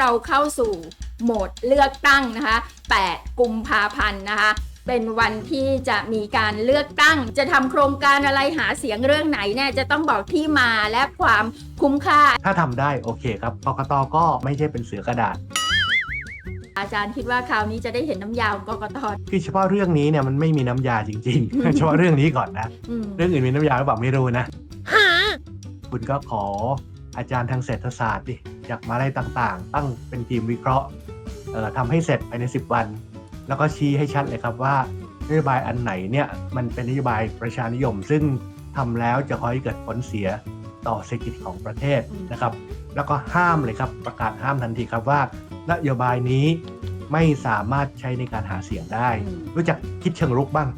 เราเข้าสู่โหมดเลือกตั้งนะคะ 8 กุมภาพันธ์นะคะ เป็นวันที่จะมีการเลือกตั้ง จะทำโครงการอะไรหาเสียงเรื่องไหนเนี่ยจะต้องบอกที่มาและความคุ้มค่า ถ้าทำได้โอเคครับกกตก็ไม่ใช่เป็นเสือกระดาษ อาจารย์คิดว่าคราวนี้จะได้เห็นน้ำยาวกกตคือเฉพาะเรื่องนี้เนี่ยมันไม่มีน้ำยาจริงๆ เฉพาะเรื่องนี้ก่อนนะ อืมเรื่องอื่นมีน้ำยาหรือเปล่าไม่รู้นะ คุณก็ขออาจารย์ทางเศรษฐศาสตร์ดิ จากมาลัยต่างๆ ตั้งเป็นทีมวิเคราะห์ทำให้เสร็จภายใน 10 วัน แล้วก็ชี้ให้ชัดเลยครับว่านโยบายอันไหนเนี่ยมันเป็นนโยบายประชานิยม ซึ่งทำแล้วจะก่อให้เกิดผลเสียต่อเศรษฐกิจของประเทศนะครับ แล้วก็ห้ามเลยครับประกาศห้ามทันทีครับว่านโยบายนี้ไม่สามารถใช้ในการหาเสียงได้ รู้จักคิดเชิงรุกบ้าง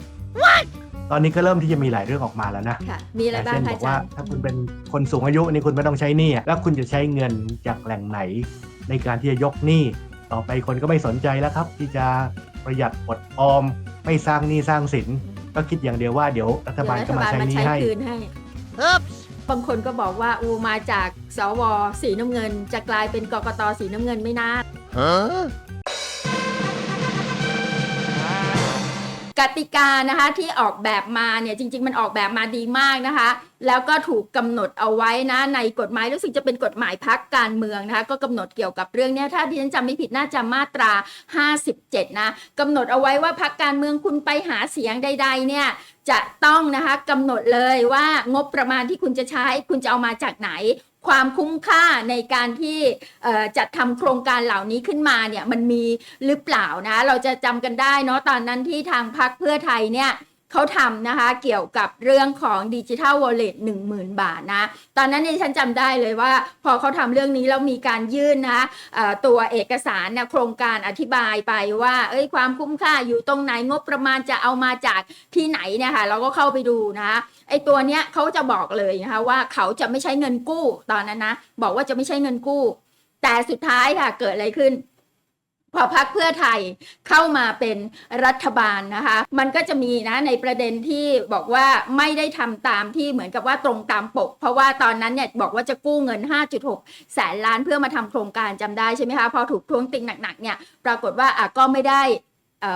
ตอนนี้ก็เริ่มที่จะมีหลายเรื่องออกมาแล้วนะค่ะมีอะไรบ้างเช่นคะบอกอาจาว่ารย์ถ้าคุณเป็นคนสูงอายุนี่คุณไม่ต้องใช้หนี้อะแล้วคุณจะใช้เงินจากแหล่งไหน ในการที่จะยกหนี้ต่อไปคนก็ไม่สนใจแล้วครับ ที่จะประหยัดอดออม ไม่สร้างหนี้สร้างสิน ก็คิดอย่างเดียวว่าเดี๋ยวรัฐบาลก็มาใช้หนี้ให้ คืนให้ บางคนก็บอกว่าอูมาจากสวสีน้ำเงิน จะกลายเป็นกกตสีน้ำเงินไม่น่า กติกานะคะที่ออกแบบมาเนี่ยจริง ๆ มันออกแบบมาดีมากนะคะ แล้วก็ถูกกำหนดเอาไว้นะในกฎหมายรู้สึกจะเป็นกฎหมายพักการเมืองนะคะก็กำหนดเกี่ยวกับเรื่องเนี้ยถ้าดิฉันจำไม่ผิดน่าจะมาตรา 57 นะกำหนดเอาไว้ว่าพักการเมืองคุณไปหาเสียงใด ๆ เนี่ยจะต้องนะคะกำหนดเลยว่างบประมาณที่คุณจะใช้คุณจะเอามาจากไหน ความคุ้มค่าในการที่จัดทำโครงการเหล่านี้ขึ้นมาเนี่ยมันมีหรือเปล่านะ เราจะจำกันได้เนาะตอนนั้นที่ทางพรรคเพื่อไทยเนี่ย เขาทำนะคะเกี่ยวกับเรื่องของดิจิทัลวอลเล็ตหนึ่งหมื่นบาทนะ ตอนนั้นนี่ฉันจำได้เลยว่า พอเขาทำเรื่องนี้แล้วมีการยื่นนะะตัวเอกสารนะโครงการอธิบายไปว่า เอ้ยความคุ้มค่าอยู่ตรงไหนงบประมาณจะเอามาจากที่ไหนเนี่ยค่ะเราก็เข้าไปดูนะไอตัวเนี้ยเขาจะบอกเลยนะคะว่าเขาจะไม่ใช้เงินกู้ตอนนั้นนะ บอกว่าจะไม่ใช้เงินกู้ แต่สุดท้ายค่ะเกิดอะไรขึ้น พอพักเพื่อไทยเข้ามาเป็นรัฐบาลนะคะ มันก็จะมีนะในประเด็นที่บอกว่าไม่ได้ทำตามที่เหมือนกับว่าตรงตามปก เพราะว่าตอนนั้นเนี่ยบอกว่าจะกู้เงิน 5.6 แสนล้านเพื่อมาทำโครงการจำได้ใช่ไหมคะพอถูกทวงติงหนักๆเนี่ยปรากฏว่าอะก็ไม่ได้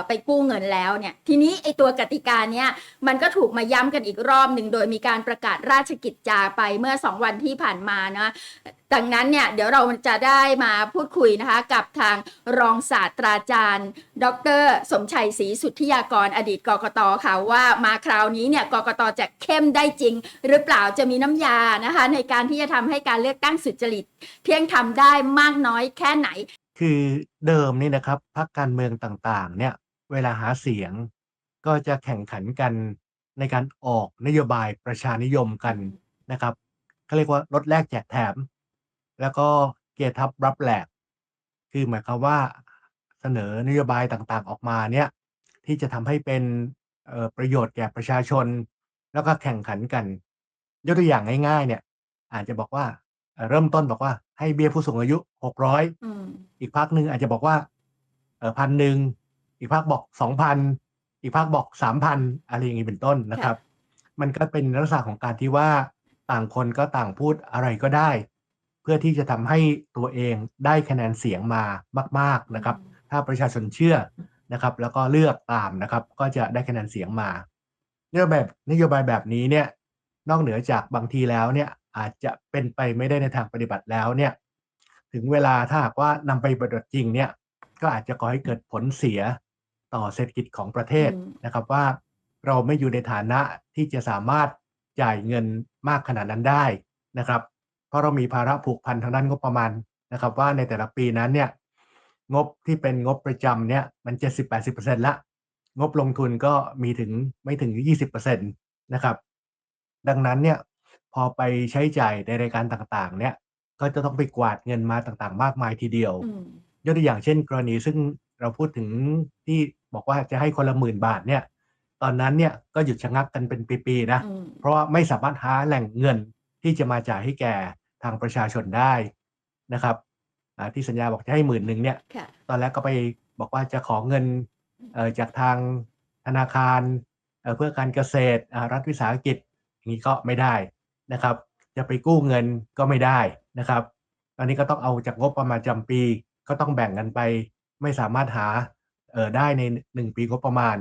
ไปกู้เงินแล้วเนี่ยทีนี้ไอตัวกติกาเนี่ยมันก็ถูกมาย้ำกันอีกรอบหนึ่งโดยมีการประกาศราชกิจจาไปเมื่อ 2 วันที่ผ่านมานะดังนั้นเนี่ยเดี๋ยวเราจะได้มาพูดคุยนะคะกับทางรองศาสตราจารย์ ดร สมชัยศรีสุทธิยากรอดีตกกตค่ะว่ามาคราวนี้เนี่ยกกตจะเข้มได้จริง หรือเปล่าจะมีน้ำยานะคะในการที่จะทำให้การเลือกตั้งสุจริต เที่ยงทำได้มากน้อยแค่ไหน คือเดิมนี่นะครับพรรคการเมืองต่างๆ เนี่ย เวลาหาเสียง ก็จะแข่งขันกันในการออกนโยบายประชานิยมกันนะครับเขาเรียกว่าลดแลกแจกแถม แล้วก็เกียร์ทับรับแหลก คือหมายความว่าเสนอนโยบายต่างๆออกมาเนี่ย ที่จะทำให้เป็นประโยชน์แก่ประชาชน แล้วก็แข่งขันกัน ยกตัวอย่างง่าย ๆ เนี่ย อาจจะบอกว่า เอ่อเริ่มต้นบอกว่าให้เบี้ยผู้สูงอายุหกร้อยอืมอีกพักหนึ่งอาจจะบอกว่าเออพันหนึ่งอีกพักบอกสองพันอีกพักบอกสามพันอะไรอย่างนี้เป็นต้นนะครับ มันก็เป็นลักษณะของการที่ว่าต่างคนก็ต่างพูดอะไรก็ได้ เพื่อที่จะทำให้ตัวเองได้คะแนนเสียงมามาก ๆนะครับ ถ้าประชาชนเชื่อนะครับ แล้วก็เลือกตามนะครับ ก็จะได้คะแนนเสียงมานโยบายนโยบายแบบนี้เนี่ยนอกเหนือจากบางทีแล้วเนี่ย อาจจะเป็นไปไม่ได้ในทางปฏิบัติแล้วเนี่ยถึงเวลาถ้าหากว่านำไปปฏิบัติจริงเนี่ยก็อาจจะก่อให้เกิดผลเสียต่อเศรษฐกิจของประเทศอืมนะครับว่าเราไม่อยู่ในฐานะที่จะสามารถจ่ายเงินมากขนาดนั้นได้นะครับ เพราะเรามีภาระผูกพันทางด้านงบประมาณนะครับ ว่าในแต่ละปีนั้นเนี่ยงบที่เป็นงบประจำเนี่ยมัน70-80%ละงบลงทุนก็มีถึงไม่ถึง20%นะครับ ดังนั้นเนี่ย พอไปใช้จ่ายในรายการต่าง ๆ เนี่ย ก็จะต้องไปกวาดเงินมาต่าง ๆ มากมายทีเดียว อืม ยกตัวอย่างเช่น กรณีซึ่งเราพูดถึงที่บอกว่าจะให้คนละหมื่นบาทเนี่ย ตอนนั้นเนี่ยก็หยุดชะงักกันเป็นปี ๆ นะ อืม เพราะว่าไม่สามารถหาแหล่งเงินที่จะมาจ่ายให้แก่ทางประชาชนได้นะครับ อ่า ที่สัญญาบอกจะให้หมื่นหนึ่งเนี่ย ค่ะ ตอนแรกก็ไปบอกว่าจะขอเงิน เอ่อ จากทางธนาคาร เอ่อ เพื่อการเกษตร อ่า รัฐวิสาหกิจ อย่างนี้ก็ไม่ได้ นะครับ จะไปกู้เงินก็ไม่ได้นะครับตอนนี้ก็ต้องเอาจากงบประมาณจำปี ก็ต้องแบ่งกันไป ไม่สามารถหาเอ่อได้ในหนึ่งปีงบประมาณ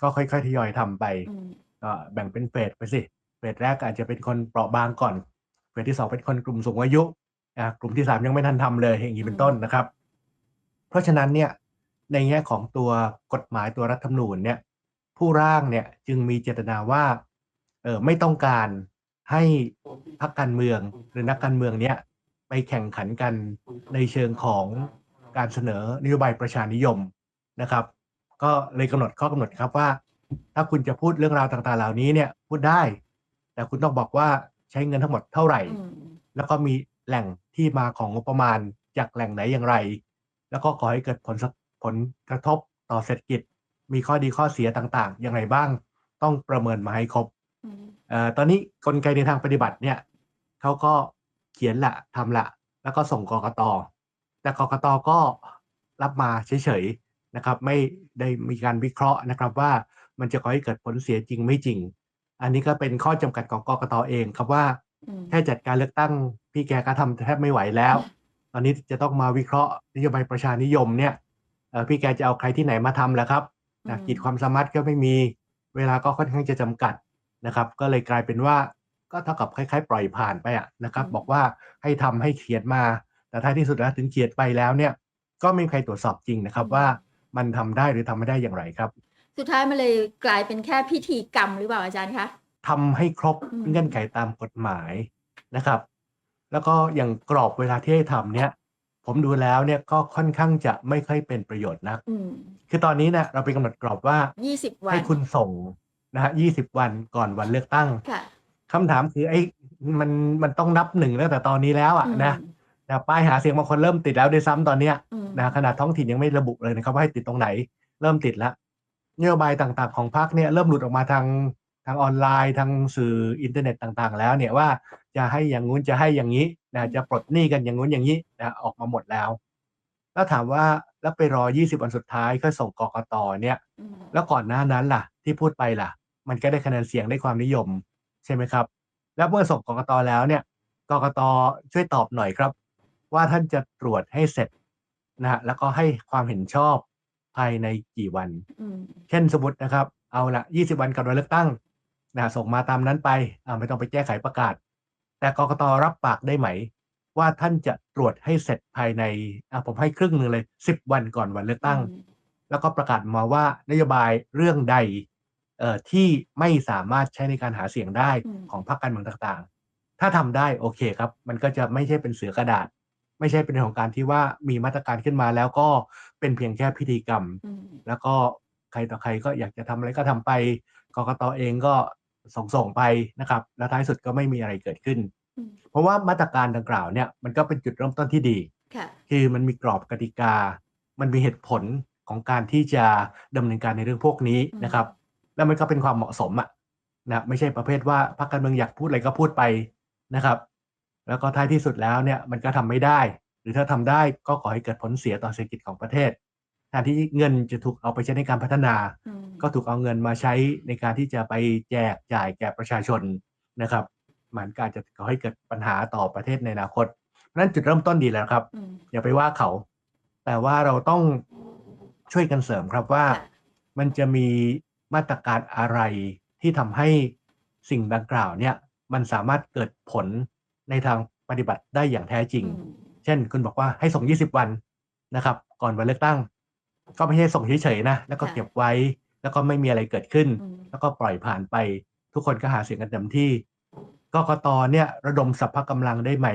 ก็ค่อยๆทยอยทำไปอืมก็แบ่งเป็นเฟสไปสิเฟสแรกอาจจะเป็นคนเปราะบางก่อนเฟสที่สองเป็นคนกลุ่มสูงอายุอ่ากลุ่มที่สามยังไม่ทันทำเลยอย่างนี้เป็นต้นนะครับ เพราะฉะนั้นเนี่ยในแง่ของตัวกฎหมายตัวรัฐธรรมนูญเนี่ยผู้ร่างเนี่ยจึงมีเจตนาว่าเออไม่ต้องการ ให้พรรคการเมืองหรือนักการเมืองเนี่ยไปแข่งขันกันในเชิงของการเสนอนโยบายประชานิยมนะครับ ก็เลยกำหนดข้อกำหนดครับว่า ถ้าคุณจะพูดเรื่องราวต่างๆ เหล่านี้เนี่ยพูดได้ แต่คุณต้องบอกว่าใช้เงินทั้งหมดเท่าไหร่อืมแล้วก็มีแหล่งที่มาของงบประมาณจากแหล่งไหนอย่างไร แล้วก็ขอให้เกิดผลสะผลกระทบต่อเศรษฐกิจ มีข้อดีข้อเสียต่างๆ อย่างไรบ้าง ต้องประเมินมาให้ครบอืมเอ่อ ตอนนี้กลไกในทางปฏิบัติเนี่ยเขาก็เขียนละทำละ แล้วก็ส่งกกตแต่กกตก็รับมาเฉยๆนะครับ ไม่ได้มีการวิเคราะห์นะครับว่ามันจะก่อให้เกิดผลเสียจริงไม่จริง อันนี้ก็เป็นข้อจำกัดของกกตเองครับว่าอืมแค่จัดการเลือกตั้งพี่แกก็ทำแทบไม่ไหวแล้ว ตอนนี้จะต้องมาวิเคราะห์นโยบายประชานิยมเนี่ยเอ่อพี่แกจะเอาใครที่ไหนมาทำล่ะครับนะอืมขีดความสามารถก็ไม่มีเวลาก็ค่อนข้างจะจำกัด นะครับ ก็เลยกลายเป็นว่าก็เท่ากับคล้ายๆ ปล่อยผ่านไปอะนะครับ บอกว่าให้ทำให้เขียนมา แต่ท้ายที่สุดแล้วถึงเขียนไปแล้วเนี่ย ก็ไม่มีใครตรวจสอบจริงนะครับว่ามันทำได้หรือทำไม่ได้อย่างไรครับ สุดท้ายมันเลยกลายเป็นแค่พิธีกรรมหรือเปล่าอาจารย์คะทำให้ครบอืมเงื่อนไขตามกฎหมายนะครับ แล้วก็อย่างกรอบเวลาที่ให้ทำเนี่ย ผมดูแล้วเนี่ยก็ค่อนข้างจะไม่ค่อยเป็นประโยชน์นักอืมคือตอนนี้เนี่ยเราไปกำหนดกรอบว่ายี่สิบวันให้คุณส่ง นะฮะยี่สิบวันก่อนวันเลือกตั้งค่ะคำถามคือไอ้มันมันต้องนับหนึ่งตั้งแต่ตอนนี้แล้วอะอืมนะนะป้ายหาเสียงบางคนเริ่มติดแล้วด้วยซ้ำตอนเนี้ยอืมนะขนาดท้องถิ่นยังไม่ระบุเลยนะครับว่าให้ติดตรงไหน เริ่มติดแล้วนโยบายต่างๆของพรรคเนี่ยเริ่มหลุดออกมาทางทางออนไลน์ทางสื่ออินเทอร์เน็ตต่างๆ แล้วเนี่ยว่าจะให้อย่างงู้นจะให้อย่างนี้นะจะปลดหนี้กันอย่างงู้นอย่างนี้นะออกมาหมดแล้ว แล้วถามว่าแล้วไปรอ 20 วันสุดท้ายก็ส่งกกตเนี่ยอืมแล้วก่อนหน้านั้นล่ะ ที่พูดไปล่ะ มันก็ได้คะแนนเสียงได้ความนิยมใช่ไหมครับ แล้วเมื่อส่งกกตแล้วเนี่ยกกตช่วยตอบหน่อยครับ ว่าท่านจะตรวจให้เสร็จนะฮะแล้วก็ให้ความเห็นชอบภายในกี่วันอืมเช่นสมมตินะครับ เอาละ20วันก่อนวันเลือกตั้งนะส่งมาตามนั้นไปอ่าไม่ต้องไปแก้ไขประกาศ แต่กกตรับปากได้ไหม ว่าท่านจะตรวจให้เสร็จภายในอะผมให้ครึ่งหนึ่งเลย10วันก่อนวันเลือกตั้ง แล้วก็ประกาศมาว่านโยบายเรื่องใดเอ่อ ที่ไม่สามารถใช้ในการหาเสียงได้อืมของพรรคการเมืองต่างๆ ถ้าทำได้โอเคครับ มันก็จะไม่ใช่เป็นเสือกระดาษ ไม่ใช่เป็นเรื่องของการที่ว่ามีมาตรการขึ้นมาแล้วก็เป็นเพียงแค่พิธีกรรมอืมแล้วก็ใครต่อใครก็อยากจะทำอะไรก็ทำไปกกตเองก็ส่งส่งๆไปนะครับ แล้วท้ายสุดก็ไม่มีอะไรเกิดขึ้นอืมเพราะว่ามาตรการดังกล่าวเนี่ยมันก็เป็นจุดเริ่มต้นที่ดีค่ะคือมันมีกรอบกติกา มันมีเหตุผลของการที่จะดำเนินการในเรื่องพวกนี้อืมนะครับ แล้วมันก็เป็นความเหมาะสมอะนะไม่ใช่ประเภทว่าพรรคการเมืองอยากพูดอะไรก็พูดไปนะครับ แล้วก็ท้ายที่สุดแล้วเนี่ยมันก็ทำไม่ได้ หรือถ้าทำได้ก็ขอให้เกิดผลเสียต่อเศรษฐกิจของประเทศแทนที่เงินจะถูกเอาไปใช้ในการพัฒนาอืมก็ถูกเอาเงินมาใช้ในการที่จะไปแจกจ่ายแก่ประชาชนนะครับมันก็อาจจะก่อให้เกิดปัญหาต่อประเทศในอนาคตเพราะฉะนั้นจุดเริ่มต้นดีแล้วครับอืมอย่าไปว่าเขา แต่ว่าเราต้องช่วยกันเสริมครับว่าค่ะมันจะมี มาตรการอะไรที่ทำให้สิ่งดังกล่าวเนี่ยมันสามารถเกิดผลในทางปฏิบัติได้อย่างแท้จริงอืมเช่น คุณบอกว่าให้ส่ง 20 วันนะครับ ก่อนวันเลือกตั้ง ก็ไม่ใช่ส่งเฉยๆนะ แล้วก็เก็บไว้ แล้วก็ไม่มีอะไรเกิดขึ้นอืมแล้วก็ปล่อยผ่านไป ทุกคนก็หาเสียงกันเต็มที่กกตเนี่ยระดมสรรพกำลังได้ไหม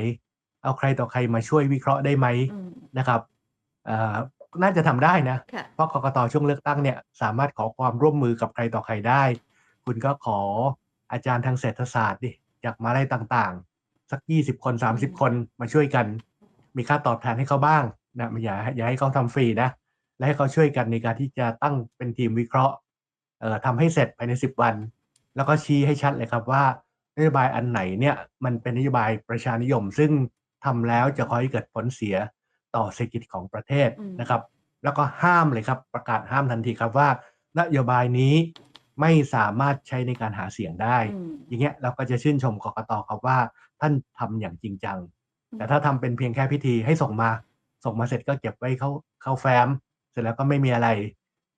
เอาใครต่อใครมาช่วยวิเคราะห์ได้ไหมอืมนะครับเอ่อ น่าจะทำได้นะค่ะเพราะกกตช่วงเลือกตั้งเนี่ยสามารถขอความร่วมมือกับใครต่อใครได้ คุณก็ขออาจารย์ทางเศรษฐศาสตร์ดิจากมหาลัยต่างๆ สักยี่สิบคนสามสิบคนมาช่วยกัน มีค่าตอบแทนให้เขาบ้างนะไม่อย่าอย่าให้เขาทำฟรีนะและให้เขาช่วยกันในการที่จะตั้งเป็นทีมวิเคราะห์เอ่อทำให้เสร็จภายในสิบวัน แล้วก็ชี้ให้ชัดเลยครับว่านโยบายอันไหนเนี่ยมันเป็นนโยบายประชานิยม ซึ่งทำแล้วจะคอยเกิดผลเสีย ต่อเศรษฐกิจของประเทศอืมนะครับ แล้วก็ห้ามเลยครับประกาศห้ามทันทีครับว่านโยบายนี้ไม่สามารถใช้ในการหาเสียงได้อืมอย่างเงี้ยเราก็จะชื่นชมกกตครับว่าท่านทำอย่างจริงจัง แต่ถ้าทำเป็นเพียงแค่พิธีให้ส่งมา ส่งมาเสร็จก็เก็บไว้เข้าเข้าแฟ้ม เสร็จแล้วก็ไม่มีอะไร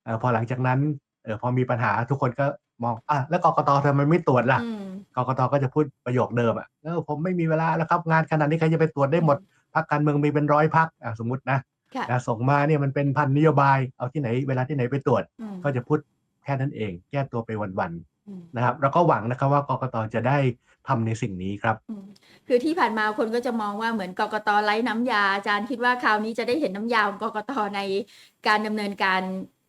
เออพอหลังจากนั้นเออพอมีปัญหาทุกคนก็มองอะแล้วกกตทำไมไม่ตรวจล่ะอืมกกตก็จะพูดประโยคเดิมอะเออผมไม่มีเวลาแล้วครับงานขนาดนี้ใครจะไปตรวจได้หมด พักการเมืองมีเป็นร้อยพักอะสมมตินะค่ะนะส่งมาเนี่ยมันเป็นพันนโยบายเอาที่ไหนเวลาที่ไหนไปตรวจอืมก็จะพูดแค่นั้นเอง แก้ตัวไปวันอืมๆนะครับแล้วก็หวังนะครับว่ากกตจะได้ทำในสิ่งนี้ครับอืมคือที่ผ่านมาคนก็จะมองว่าเหมือนกกตไร้น้ำยาอาจารย์คิดว่าคราวนี้จะได้เห็นน้ำยาของกกตในการดำเนินการ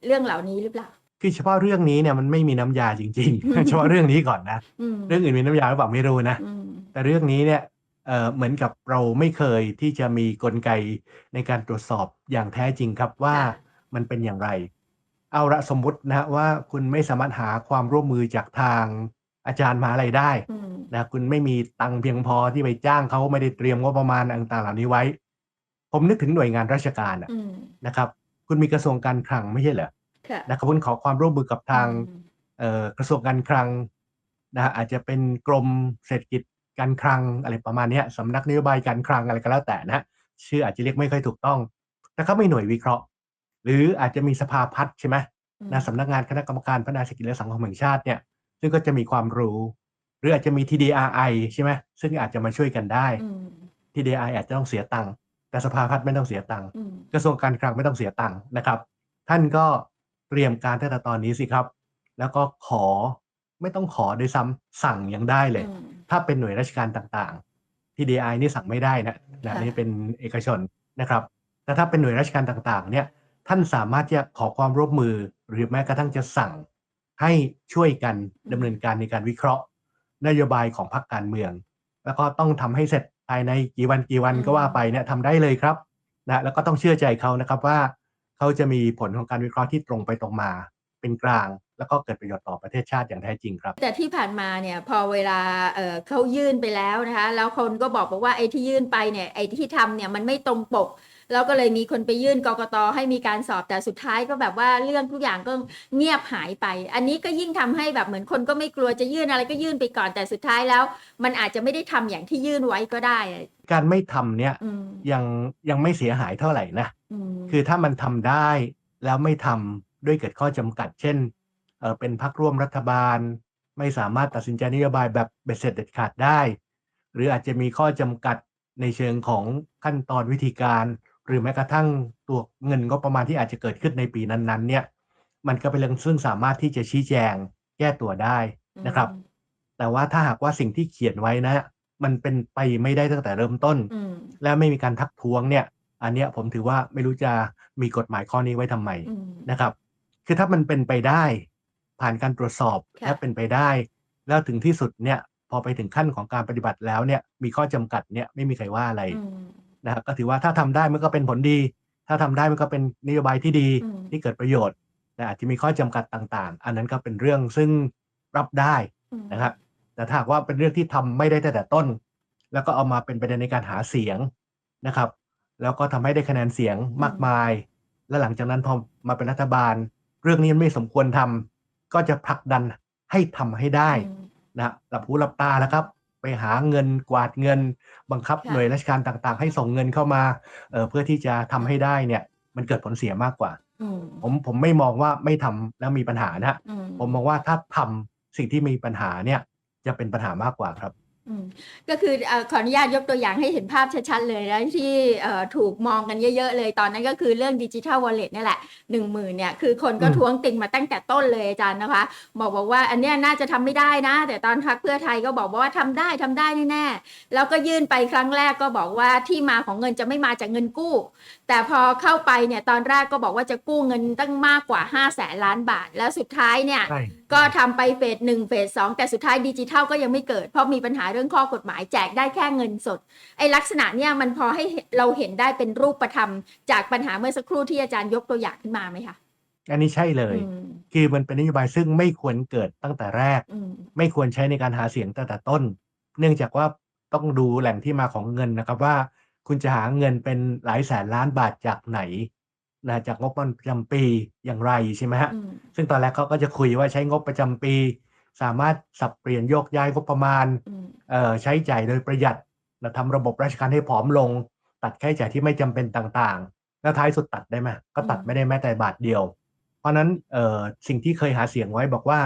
เรื่องเหล่านี้หรือเปล่าคือเฉพาะเรื่องนี้เนี่ยมันไม่มีน้ำยาจริง ๆ เฉพาะเรื่องนี้ก่อนนะอืมเรื่องอื่นมีน้ำยาหรือเปล่าไม่รู้นะอืมแต่เรื่องนี้เนี่ย เอ่อเหมือนกับเราไม่เคยที่จะมีกลไกในการตรวจสอบอย่างแท้จริงครับว่าค่ะมันเป็นอย่างไร เอาละสมมุตินะฮะว่าคุณไม่สามารถหาความร่วมมือจากทางอาจารย์มหาอะไรได้อืมนะคุณไม่มีตังค์เพียงพอที่ไปจ้างเขาไม่ได้เตรียมงบประมาณต่างๆ เหล่านี้ไว้ ผมนึกถึงหน่วยงานราชการอะอืมนะครับ คุณมีกระทรวงการคลังไม่ใช่เหรอค่ะนะครับคุณขอความร่วมมือกับทางอืมเอ่อกระทรวงการคลังนะฮะอาจจะเป็นกรมเศรษฐกิจ การคลังอะไรประมาณเนี้ยสำนักนโยบายการคลังอะไรก็แล้วแต่นะฮะชื่ออาจจะเรียกไม่ค่อยถูกต้องแต่เขาไม่หน่วยวิเคราะห์ หรืออาจจะมีสภาพัฒน์ใช่ไหมนะสำนักงานคณะกรรมการพัฒนาเศรษฐกิจและสังคมแห่งชาติเนี่ยซึ่งก็จะมีความรู้ หรืออาจจะมี TDRI ใช่ไหมซึ่งอาจจะมาช่วยกันได้อืม TDRI อาจจะต้องเสียตังค์แต่สภาพัฒน์ไม่ต้องเสียตังค์อืมกระทรวงการคลังไม่ต้องเสียตังค์นะครับ ท่านก็เตรียมการตั้งแต่ตอนนี้สิครับ แล้วก็ขอไม่ต้องขอด้วยซ้ำสั่งยังได้เลยอืม ถ้าเป็นหน่วยราชการต่างๆ TDI นี่สั่งไม่ได้นะนะค่ะนี่เป็นเอกชนนะครับแต่ถ้าเป็นหน่วยราชการต่างๆ เนี่ยท่านสามารถที่จะขอความร่วมมือหรือแม้กระทั่งจะสั่งให้ช่วยกันดำเนินการในการวิเคราะห์ นโยบายของพรรคการเมือง แล้วก็ต้องทำให้เสร็จภายในกี่วันกี่วันก็ว่าไปเนี่ยทำได้เลยครับนะแล้วก็ต้องเชื่อใจเขานะครับว่า เขาจะมีผลของการวิเคราะห์ที่ตรงไปตรงมา เป็นกลาง แล้วก็เกิดประโยชน์ต่อประเทศชาติอย่างแท้จริงครับ แต่ที่ผ่านมาเนี่ยพอเวลาเอ่อเขายื่นไปแล้วนะคะแล้วคนก็บอกบอกว่าไอ้ที่ยื่นไปเนี่ยไอ้ที่ทำเนี่ยมันไม่ตรงปกแล้วก็เลยมีคนไปยื่นกกตให้มีการสอบแต่สุดท้ายก็แบบว่าเรื่องทุกอย่างก็เงียบหายไป อันนี้ก็ยิ่งทำให้แบบเหมือนคนก็ไม่กลัวจะยื่นอะไรก็ยื่นไปก่อนแต่สุดท้ายแล้ว มันอาจจะไม่ได้ทำอย่างที่ยื่นไว้ก็ได้อะการไม่ทำเนี่ยอืมยังยังไม่เสียหายเท่าไหร่นะอืมคือถ้ามันทำได้แล้วไม่ทำด้วยเกิดข้อจำกัด เช่น เออเป็นพักร่วมรัฐบาล ไม่สามารถตัดสินใจนโยบายแบบเบ็ดเสร็จเด็ดขาดได้ หรืออาจจะมีข้อจำกัดในเชิงของขั้นตอนวิธีการ หรือแม้กระทั่งตัวเงินก็ประมาณที่อาจจะเกิดขึ้นในปีนั้นๆ เนี่ย มันก็เป็นเรื่องซึ่งสามารถที่จะชี้แจงแก้ตัวได้นะครับ แต่ว่าถ้าหากว่าสิ่งที่เขียนไว้นะ มันเป็นไปไม่ได้ตั้งแต่เริ่มต้นอืมและไม่มีการทักท้วงเนี่ย อันเนี้ยผมถือว่าไม่รู้จะมีกฎหมายข้อนี้ไว้ทำไมอืมนะครับ คือถ้ามันเป็นไปได้ ผ่านการตรวจสอบค่ะ และเป็นไปได้ แล้วถึงที่สุดเนี่ยพอไปถึงขั้นของการปฏิบัติแล้วเนี่ยมีข้อจำกัดเนี่ยไม่มีใครว่าอะไรอืม นะครับก็ถือว่าถ้าทำได้มันก็เป็นผลดี ถ้าทำได้มันก็เป็นนโยบายที่ดีอืม ที่เกิดประโยชน์แต่อาจจะมีข้อจำกัดต่างๆ อันนั้นก็เป็นเรื่องซึ่งรับได้ อืม นะครับแต่ถ้าหากว่าเป็นเรื่องที่ทำไม่ได้ตั้งแต่ต้น แล้วก็เอามาเป็นประเด็นในการหาเสียงนะครับ แล้วก็ทำให้ได้คะแนนเสียงมากมาย และหลังจากนั้นพอมาเป็นรัฐบาล เรื่องนี้มันไม่สมควรทำ ก็จะผลักดันให้ทำให้ได้อืมนะหลับหูหลับตาแล้วครับ ไปหาเงินกวาดเงิน บังคับค่ะหน่วยราชการต่างๆ ให้ส่งเงินเข้ามาเอ่อเพื่อที่จะทำให้ได้เนี่ย มันเกิดผลเสียมากกว่าอืมผมผมไม่มองว่าไม่ทำแล้วมีปัญหานะอืมผมมองว่าถ้าทำสิ่งที่มีปัญหาเนี่ยจะเป็นปัญหามากกว่าครับอืม ก็คือเอ่อขออนุญาตยกตัวอย่างให้เห็นภาพชัดๆเลยนะที่เอ่อถูกมองกันเยอะๆเลยตอนนั้นก็คือเรื่องดิจิทัลวอลเล็ตนี่ยแหละหนึ่งหมื่นเนี่ยคือคนก็อืมท้วงติงมาตั้งแต่ต้นเลยอาจารย์นะคะ บอกบอกว่าอันเนี้ยน่าจะทำไม่ได้นะ แต่ตอนพักเพื่อไทยก็บอกว่าทำได้ทำได้แน่ๆแล้วก็ยื่นไปครั้งแรกก็บอกว่าที่มาของเงินจะไม่มาจากเงินกู้ แต่พอเข้าไปเนี่ยตอนแรกก็บอกว่าจะกู้เงินตั้งมากกว่า5 0 0แสนล้านบาท แล้วสุดท้ายเนี่ยใช่ก็ทำไปเฟสหนึ่งเฟสสองแต่สุดท้ายดิจิทัลก็ยังไม่เกิดเพราะมีปัญหาเรื่องข้อกฎหมายแจกได้แค่เงินสด ไอ้ลักษณะเนี่ยมันพอให้เห็นเราเห็นได้เป็นรูปธรรม จากปัญหาเมื่อสักครู่ที่อาจารย์ยกตัวอย่างขึ้นมาไหมคะอันนี้ใช่เลยอืมคือมันเป็นนโยบายซึ่งไม่ควรเกิดตั้งแต่แรกอืมไม่ควรใช้ในการหาเสียงตั้งแต่ต้น เนื่องจากว่าต้องดูแหล่งที่มาของเงินนะครับว่า คุณจะหาเงินเป็นหลายแสนล้านบาทจากไหนนะจากงบประจำปีอย่างไรใช่ไหมฮะอืมซึ่งตอนแรกเขาก็จะคุยว่าใช้งบประจำปี สามารถสับเปลี่ยนโยกย้ายงบประมาณอืมเอ่อ ใช้จ่ายโดยประหยัดนะทำระบบราชการให้ผอมลง ตัดค่าใช้จ่ายที่ไม่จำเป็นต่างๆ แล้วท้ายสุดตัดได้ไหมก็ตัดอืมไม่ได้แม้แต่บาทเดียว เพราะฉะนั้นเอ่อสิ่งที่เคยหาเสียงไว้บอกว่า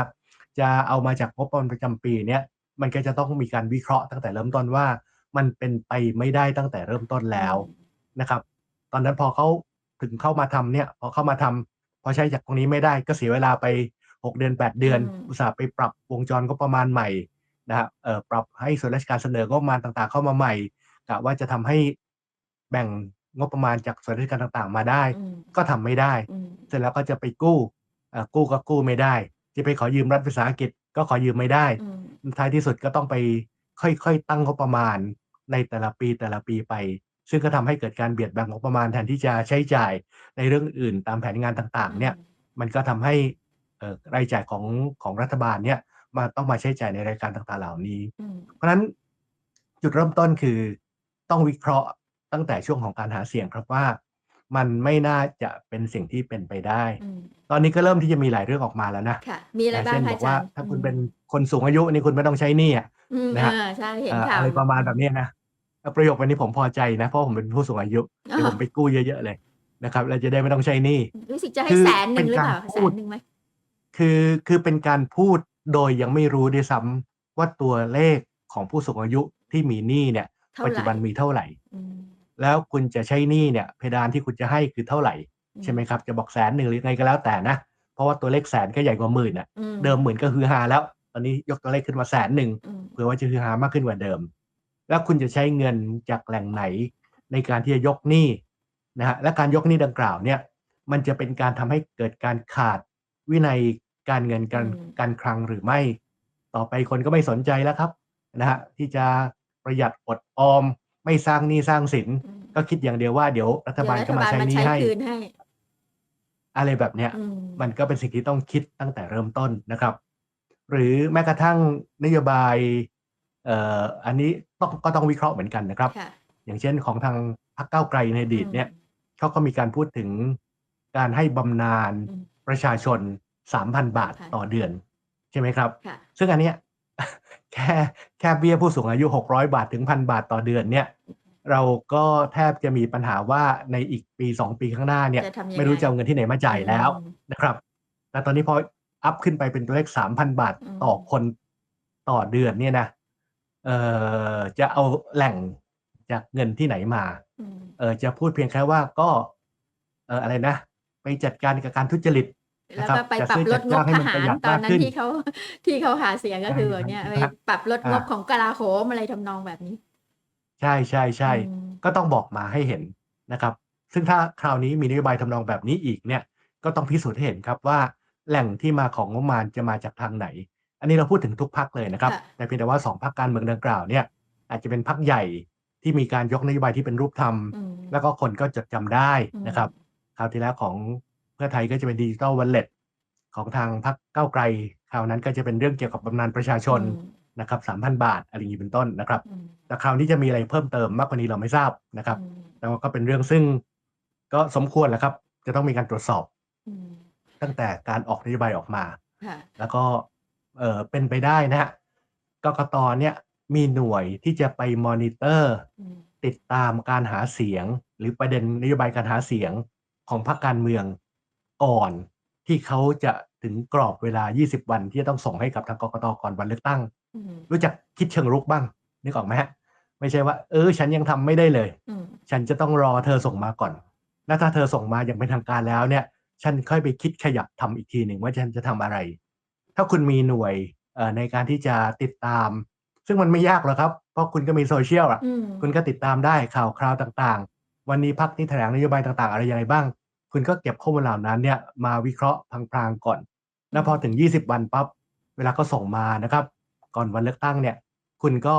จะเอามาจากงบประมาณประจำปีเนี้ยมันก็จะต้องมีการวิเคราะห์ตั้งแต่เริ่มต้นว่า มันเป็นไปไม่ได้ตั้งแต่เริ่มต้นแล้วนะครับ ตอนนั้นพอเขาถึงเข้ามาทำเนี่ยพอเข้ามาทำพอใช้จากตรงนี้ไม่ได้ก็เสียเวลาไป 6 เดือน 8 เดือนอืมอุตส่าห์ไปปรับวงจรก็ประมาณใหม่ นะฮะเอ่อปรับให้ส่วนราชการเสนองบประมาณต่างๆ เข้ามาใหม่กะว่าจะทำให้แบ่งงบประมาณจากส่วนราชการต่างๆ มาได้อืมก็ทำไม่ได้อืมเสร็จแล้วก็จะไปกู้เอ่อกู้ก็กู้ไม่ได้ จะไปขอยืมรัฐวิสาหกิจก็ขอยืมไม่ได้อืมท้ายที่สุดก็ต้องไปค่อยๆ ตั้งงบประมาณในแต่ละปีแต่ละปีไป ซึ่งก็ทำให้เกิดการเบียดแบ่งงบประมาณแทนที่จะใช้จ่ายในเรื่องอื่นตามแผนงานต่างๆ เนี่ย มันก็ทำให้เอ่อรายจ่ายของของรัฐบาลเนี่ย มาต้องมาใช้จ่ายในรายการต่างๆเหล่านี้อืมเพราะฉะนั้นจุดเริ่มต้นคือต้องวิเคราะห์ตั้งแต่ช่วงของการหาเสียงครับว่ามันไม่น่าจะเป็นสิ่งที่เป็นไปได้อืมตอนนี้ก็เริ่มที่จะมีหลายเรื่องออกมาแล้วนะค่ะมีอะไรนะบ้างเช่นคะบอกอาจาว่ารย์ถ้าคุณเป็นคนสูงอายุนี่คุณไม่ต้องใช้หนี้อะอืมนะฮะเออใช่เห็นเอ่อข่าวอะไรประมาณแบบเนี้ยนะแล้วประโยคแบบนี้ผมพอใจนะ เพราะผมเป็นผู้สูงอายุเดี๋ยวผมไปกู้เยอะๆเลยนะครับแล้วจะได้ไม่ต้องใช้หนี้รู้สึกจะให้คือแสนหนึ่งหรือเปล่าเป็นการแสพูดนหนึ่งไหมคือคือเป็นการพูด โดยยังไม่รู้ด้วยซ้ำว่าตัวเลขของผู้สูงอายุที่มีหนี้เนี่ยเท่าปัจไหจุร่บันมีเท่าไหร่อืมแล้วคุณจะใช้หนี้เนี่ยเพดานที่คุณจะให้คือเท่าไหร่ ใช่ไหมครับ จะบอกแสนหนึ่งหรือไงก็แล้วแต่นะ เพราะว่าตัวเลขแสนก็ใหญ่กว่าหมื่นอะอืเดิมหมื่นก็คือฮาแล้ว ตอนนี้ยกตัวเลขขึ้นมาแสนหนึ่งอืมเผื่อว่าจะคือฮามากขึ้นกว่าเดิม แล้วคุณจะใช้เงินจากแหล่งไหน ในการที่จะยกหนี้นะฮะ และการยกหนี้ดังกล่าวเนี่ย มันจะเป็นการทำให้เกิดการขาดวินัย การเงินการการคลังหรือไม่ ต่อไปคนก็ไม่สนใจแล้วครับนะฮะที่จะประหยัดอดออม ไม่สร้างหนี้สร้างสินอืมก็คิดอย่างเดียวว่าเดี๋ยวรัฐบาลเดี๋ยวก็มาใช้หนี้รัฐบลให้คืนให้ อะไรแบบเนี้ยอืมมันก็เป็นสิ่งที่ต้องคิดตั้งแต่เริ่มต้นนะครับ หรือแม้กระทั่งนโยบายเอ่ออันนี้ต้องก็ต้องวิเคราะห์เหมือนกันนะครับค่ะอย่างเช่นของทางพรรคก้าวไกลในอดีตเนี่ยเขาก็มีการพูดถึงการให้บำนาญอืมประชาชน 3,000บาท3,000ต่อเดือน ใช่ไหมครับค่ะซึ่งอันเนี้ยแค่แค่เบี้ยผู้สูงอายุ600บาทถึงพันบาทต่อเดือนเนี่ยเราก็แทบจะมีปัญหาว่าในอีกปีสองปีข้างหน้าเนี่ยจะทำยังไงไม่รู้จะเอาเงินที่ไหนมาจ่ายแล้วอืมนะครับแต่ตอนนี้พออัพขึ้นไปเป็นตัวเลข3,000บาทอืมต่อคนต่อเดือนเนี่ยนะเอ่อจะเอาแหล่งจากเงินที่ไหนมาอืมเออจะพูดเพียงแค่ว่าก็ เอออะไรนะ ไปจัดการกับการทุจริต แล้วนะครับก็ไปจะปรับซื้อลจัดดงจ้าบงให้ทมันหาประหรยัดตอนมากนั้นขึ้นที่เขาที่เขาหาเสียงก็คือแบบเนี้ยใช่ไปครับปรับลดงบอ่าของกลาโหมอะไรทำนองแบบนี้ ใช่ใช่ใช่อืมก็ต้องบอกมาให้เห็นนะครับ ซึ่งถ้าคราวนี้มีนโยบายทำนองแบบนี้อีกเนี่ย ก็ต้องพิสูจน์ให้เห็นครับว่า แหล่งที่มาของงบประมาณจะมาจากทางไหน อันนี้เราพูดถึงทุกพักเลยนะครับค่ะแต่เพียงแต่ว่าสองพักการเมืองดังกล่าวเนี่ย อาจจะเป็นพักใหญ่ที่มีการยกนโยบายที่เป็นรูปธรรมอืมแล้วก็คนก็จดจำได้อืมนะครับ คราวที่แล้วของ เพื่อไทยก็จะเป็นดิจิ t a ลวัลเล็ตของทางพรรคก้าวไกลคราวนั้นก็จะเป็นเรื่องเกี่ยวกับบำนาญประชาชนอืมนะครับสามพันบาทอะไรอย่างนี้เป็นต้นนะครับอืมแต่คราวนี้จะมีอะไรเพิ่มเติมมากกว่านี้เราไม่ทราบนะครับอืมแต่ว่าก็เป็นเรื่องซึ่งก็สมควรแหละครับ จะต้องมีการตรวจสอบอืมตั้งแต่การออกนโยบายออกมาค่ะแล้วก็เออเป็นไปได้นะฮะกกตเนี่ยมีหน่วยที่จะไปมอนิเตอร์อืมติดตามการหาเสียง หรือประเด็นนโยบายการหาเสียงของพรรคการเมือง ก่อนที่เขาจะถึงกรอบเวลา 20 วันที่จะต้องส่งให้กับทางกกตก่อนวันเลือกตั้งอืมรู้จักคิดเชิงรุกบ้างนึกออกไหมฮะไม่ใช่ว่า เออ ฉันยังทำไม่ได้เลยอืมฉันจะต้องรอเธอส่งมาก่อน แล้วถ้าเธอส่งมาอย่างเป็นทางการแล้วเนี่ย ฉันค่อยไปคิดขยับทำอีกทีหนึ่งว่าฉันจะทำอะไร ถ้าคุณมีหน่วยเอ่อในการที่จะติดตาม ซึ่งมันไม่ยากหรอกครับ เพราะคุณก็มีโซเชียลอะอืมคุณก็ติดตามได้ข่าวคราวต่างๆ วันนี้พักนี้แถลงนโยบายต่างๆ อะไรยังไงบ้าง คุณก็เก็บข้อมูลเหล่านั้นเนี่ยมาวิเคราะห์พลางๆก่อน แล้วพอถึง 20 วันปั๊บเวลาก็ส่งมานะครับ ก่อนวันเลือกตั้งเนี่ย คุณก็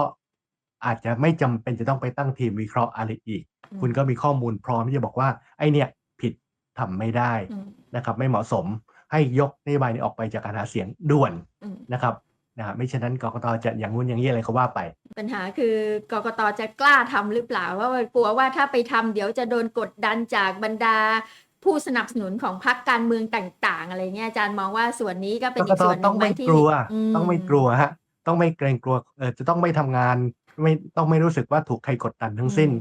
อาจจะไม่จำเป็นจะต้องไปตั้งทีมวิเคราะห์อะไรอีกอืมคุณก็มีข้อมูลพร้อมที่จะบอกว่า ไอ้เนี่ยผิดทำไม่ได้อืมนะครับ ไม่เหมาะสมให้ยกนโยบายนี้ออกไปจากการหาเสียงด่วนอืมนะครับนะฮะไม่เช่นนั้นกกตจะอย่างงู้นอย่างนี้อะไรก็ว่าไป ปัญหาคือกกตจะกล้าทำหรือเปล่าเพราะว่ากลัวว่าถ้าไปทำเดี๋ยวจะโดนกดดันจากบรรดา ผู้สนับสนุนของพรรคการเมืองต่าง ๆ อะไรเงี้ยอาจารย์มองว่าส่วนนี้ก็เป็นกอีกกตส่วนหต้นึ่องงไหมไม่ที่กลัวมต้องไม่กลัวฮะต้องไม่เกรงกลัวเออจะต้องไม่ทำงาน ไม่ต้องไม่รู้สึกว่าถูกใครกดดันทั้งสิ้น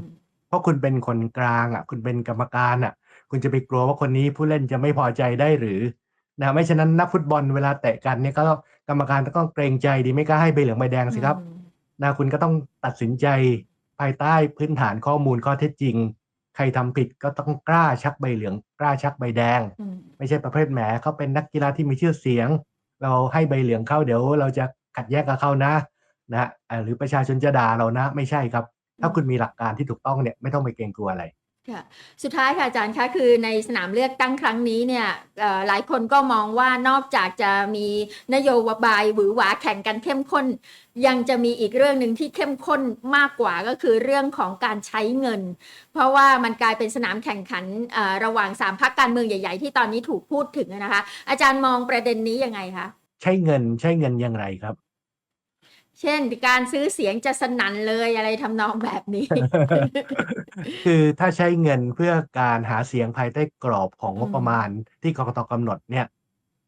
เพราะคุณเป็นคนกลางอะคุณเป็นกรรมการอะคุณจะไปกลัวว่าคนนี้ผู้เล่นจะไม่พอใจได้หรือนะไม่ฉะนั้นนักฟุตบอลเวลาเตะกันเนี่ยก็กรรมการต้องเกรงใจดีไม่กล้าให้ใบเหลืองใบแดงสิครับอืมนะคุณก็ต้องตัดสินใจภายใต้พื้นฐานข้อมูลข้อเท็จจริง ใครทำผิดก็ต้องกล้าชักใบเหลืองกล้าชักใบแดงอืมไม่ใช่ประเภทแหมเขาเป็นนักกีฬาที่มีชื่อเสียง เราให้ใบเหลืองเข้าเดี๋ยว เราจะขัดแย้งกับเขานะนะฮะเอ่อหรือประชาชนจะด่าเรานะ ไม่ใช่ครับ ถ้าคุณมีหลักการที่ถูกต้องเนี่ยไม่ต้องไปเกรงกลัวอะไร ค่ะสุดท้ายค่ะอาจารย์คะคือในสนามเลือกตั้งครั้งนี้เนี่ยหลายคนก็มองว่านอกจากจะมีนโยบายหวือหวาแข่งกันเข้มข้น ยังจะมีอีกเรื่องหนึ่งที่เข้มข้นมากกว่าก็คือเรื่องของการใช้เงิน เพราะว่ามันกลายเป็นสนามแข่งขันระหว่างสามพักการเมืองใหญ่ ๆ ที่ตอนนี้ถูกพูดถึงนะคะ อาจารย์มองประเด็นนี้ยังไงคะใช้เงินใช้เงินอย่างไรครับ เช่นการซื้อเสียงจะสนั่นเลยอะไรทำนองแบบนี้ คือถ้าใช้เงินเพื่อการหาเสียงภายใต้กรอบของงบประมาณที่กกตกำหนดเนี่ย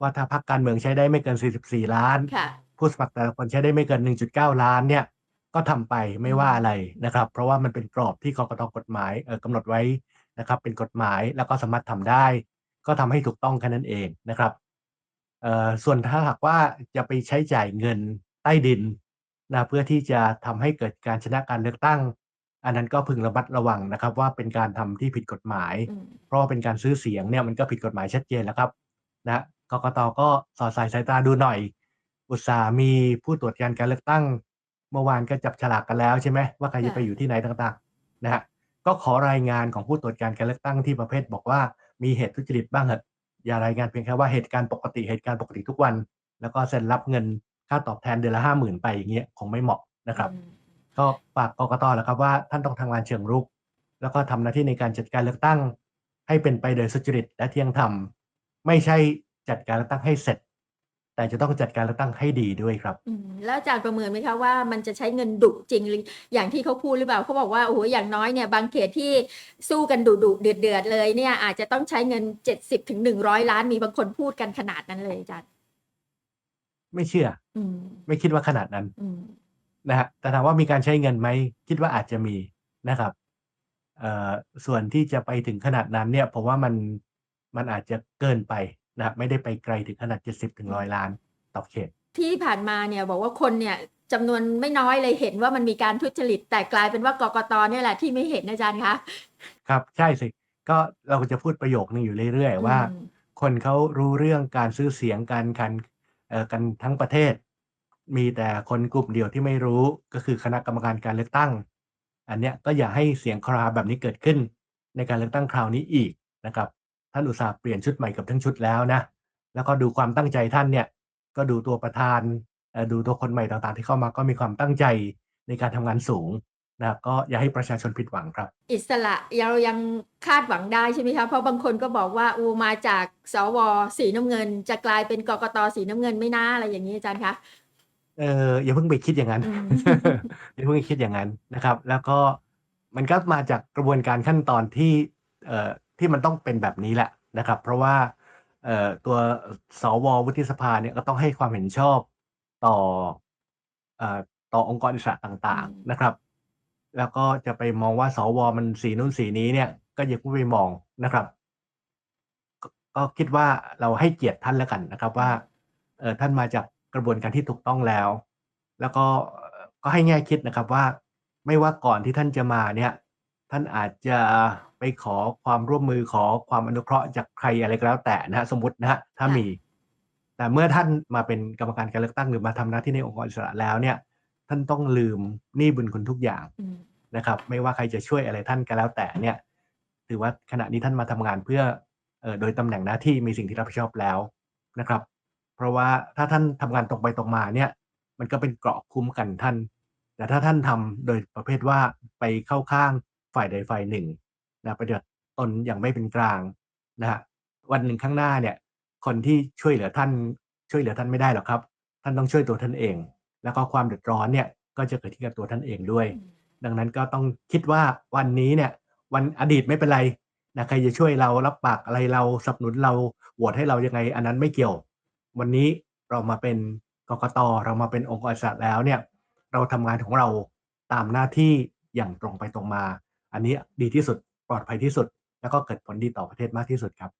ว่าถ้าพรรคการเมืองใช้ได้ไม่เกิน 44 ล้านค่ะผู้สมัครแต่ละคนใช้ได้ไม่เกิน 1.9 ล้านเนี่ย ก็ทำไปไม่ว่าอะไรนะครับ เพราะว่ามันเป็นกรอบที่กกตกฎหมายเอ่อกำหนดไว้นะครับ เป็นกฎหมายแล้วก็สามารถทำได้ ก็ทำให้ถูกต้องแค่นั้นเองนะครับเอ่อส่วนถ้าหากว่าจะไปใช้จ่ายเงินใต้ดิน นะเพื่อที่จะทำให้เกิดการชนะการเลือกตั้ง อันนั้นก็พึงระมัดระวังนะครับ ว่าเป็นการทำที่ผิดกฎหมายอืมเพราะว่าเป็นการซื้อเสียงเนี่ยมันก็ผิดกฎหมายชัดเจนแล้วครับนะกกตก็สอดสายสายตาดูหน่อย อุตสาห์มีผู้ตรวจการการเลือกตั้ง เมื่อวานก็จับฉลากกันแล้วใช่ไหมว่าใครจะไปอยู่ที่ไหนต่างๆนะฮะก็ขอรายงานของผู้ตรวจการการเลือกตั้งที่ประเภทบอกว่ามีเหตุทุจริตบ้างเหอะอย่ารายงานเพียงแค่ว่าเหตุการณ์ปกติเหตุการณ์ปกติทุกวัน แล้วก็เซ็นรับเงิน ค่าตอบแทนเดือนละห้าหมื่นไปอย่างเงี้ยคงไม่เหมาะนะครับอืมก็ฝากกกตแหละครับว่าท่านต้องทำงานเชิงรุก แล้วก็ทำหน้าที่ในการจัดการเลือกตั้ง ให้เป็นไปโดยสุจริตและเที่ยงธรรมไม่ใช่จัดการเลือกตั้งให้เสร็จ แต่จะต้องจัดการเลือกตั้งให้ดีด้วยครับอืมแล้วอาจารย์ประเมินไหมคะว่ามันจะใช้เงินดุจริงหรืออย่างที่เขาพูดหรือเปล่าเขาบอกว่าโอ้โหอย่างน้อยเนี่ยบางเขตที่สู้กันดุดุเดือดเดือดๆเลยเนี่ยอาจจะต้องใช้เงินเจ็ดสิบถึงหนึ่งร้อยล้านมีบางคนพูดกันขนาดนั้นเลยอาจารย์ ไม่เชื่ออืมไม่คิดว่าขนาดนั้นอืมนะฮะแต่ถามว่ามีการใช้เงินไหม คิดว่าอาจจะมีนะครับเอ่อส่วนที่จะไปถึงขนาดนั้นเนี่ยผมว่ามันมันอาจจะเกินไปนะครับไม่ได้ไปไกลถึงขนาด70ถึงร้อยล้านต่อเขต ที่ผ่านมาเนี่ยบอกว่าคนเนี่ยจำนวนไม่น้อยเลยเห็นว่ามันมีการทุจริต แต่กลายเป็นว่ากกตเนี่ยแหละที่ไม่เห็นอาจารย์คะครับใช่สิก็เราจะพูดประโยคนึงอยู่เรื่อยๆว่าอืมคนเขารู้เรื่องการซื้อเสียงการคันเอ่อ กันทั้งประเทศ มีแต่คนกลุ่มเดียวที่ไม่รู้ก็คือคณะกรรมการการเลือกตั้ง อันเนี้ยก็อย่าให้เสียงคราแบบนี้เกิดขึ้น ในการเลือกตั้งคราวนี้อีกนะครับท่านอุตสาห์เปลี่ยนชุดใหม่กับทั้งชุดแล้วนะแล้วก็ดูความตั้งใจท่านเนี่ยก็ดูตัวประธานดูตัวคนใหม่ต่างๆ ที่เข้ามาก็มีความตั้งใจในการทำงานสูง นะครับก็อย่าให้ประชาชนผิดหวังครับ อิสระเรายังคาดหวังได้ใช่ไหมคะเพราะบางคนก็บอกว่าอูมาจากสวสีน้ำเงิน จะกลายเป็นกกตสีน้ำเงินไม่น่าอะไรอย่างนี้อาจารย์คะเอออย่าเพิ่งไปคิดอย่างนั้นอืมอย่าเพิ่งไปคิดอย่างนั้นนะครับ แล้วก็มันก็มาจากกระบวนการขั้นตอนที่เอ่อที่มันต้องเป็นแบบนี้แหละนะครับ เพราะว่าเอ่อตัวสววุฒิสภาเนี่ยก็ต้องให้ความเห็นชอบต่อเอ่อต่อองค์กรอิสระต่างอืมๆนะครับ แล้วก็จะไปมองว่าสวมันสีนู้นสีนี้เนี่ย ก็อย่าเพิ่งไปมองนะครับก็ก็คิดว่าเราให้เกียรติท่านแล้วกันนะครับว่าเออท่านมาจากกระบวนการที่ถูกต้องแล้ว แล้วก็เอ่อก็ให้แง่คิดนะครับว่า ไม่ว่าก่อนที่ท่านจะมาเนี่ย ท่านอาจจะไปขอความร่วมมือขอความอนุเคราะห์จากใครอะไรก็แล้วแต่นะฮะสมมตินะฮะถ้าค่ะมี แต่เมื่อท่านมาเป็นกรรมการการเลือกตั้งหรือมาทำหน้าที่ในองค์กรอิสระแล้วเนี่ย ท่านต้องลืมหนี้บุญคุณทุกอย่างอืมนะครับ ไม่ว่าใครจะช่วยอะไรท่านก็แล้วแต่เนี่ย ถือว่าขณะนี้ท่านมาทำงานเพื่อเอ่อโดยตำแหน่งหน้าที่มีสิ่งที่รับผิดชอบแล้วนะครับ เพราะว่าถ้าท่านทำงานตรงไปตรงมาเนี่ย มันก็เป็นเกราะคุ้มกันท่าน แต่ถ้าท่านทำโดยประเภทว่าไปเข้าข้างฝ่ายใดฝ่ายหนึ่งนะปฏิบัติตนอย่างไม่เป็นกลางนะฮะวันหนึ่งข้างหน้าเนี่ย คนที่ช่วยเหลือท่านช่วยเหลือท่านไม่ได้หรอกครับ ท่านต้องช่วยตัวท่านเอง แล้วก็ความเดือดร้อนเนี่ยก็จะเกิดที่กับตัวท่านเองด้วย ดังนั้นก็ต้องคิดว่าวันนี้เนี่ยวันอดีตไม่เป็นไรนะใครจะช่วยเรารับปากอะไรเราสนับสนุนเราโหวตให้เรายังไง อันนั้นไม่เกี่ยว วันนี้เรามาเป็นกกตเรามาเป็นองค์กรอิสระแล้วเนี่ยเราทำงานของเราตามหน้าที่อย่างตรงไปตรงมาออันนี้ดีที่สุดปลอดภัยที่สุด แล้วก็เกิดผลดีต่อประเทศมากที่สุดครับ